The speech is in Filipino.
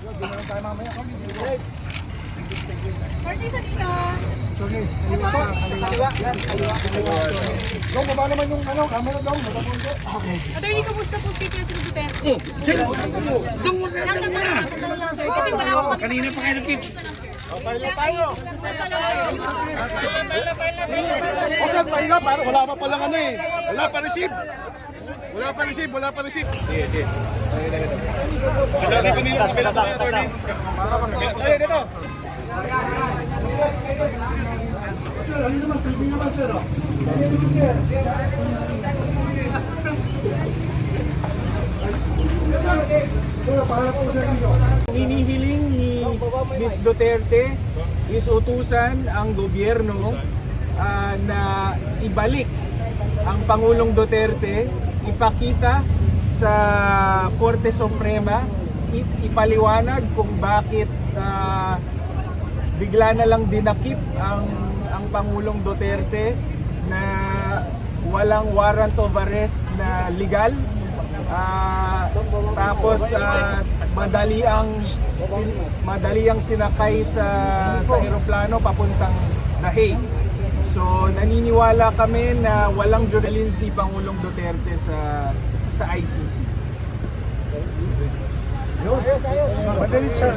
Dong, baba naman yung ano, camera dong. Baba ito. Okay. Attorney, po si President Duterte? Oh, sir! Sa lang, sandali lang, sir. Kasi wala akong Kanina pa kayo nag-tips. Paila tayo. Basta lang, sir. O sir, paila. Para wala pa palang ano eh. Wala pa receive. Wala pa receive, wala pa receive. Sige, sige. Kasi di pa nila kabila tayo, attorney. Ay, dito. Dito. hinihiling ni Ms. Duterte is utusan ang gobyerno ah, na ibalik ang Pangulong Duterte, ipakita sa Korte Suprema, ipaliwanag kung bakit ah, bigla na lang dinakip ang ang Pangulong Duterte na walang warrant of arrest na legal. Ah, tapos ah, madali ang madali ang sinakay sa sa eroplano papuntang The Hague. So naniniwala kami na walang journalin si Pangulong Duterte sa sa ICC. Madali sir.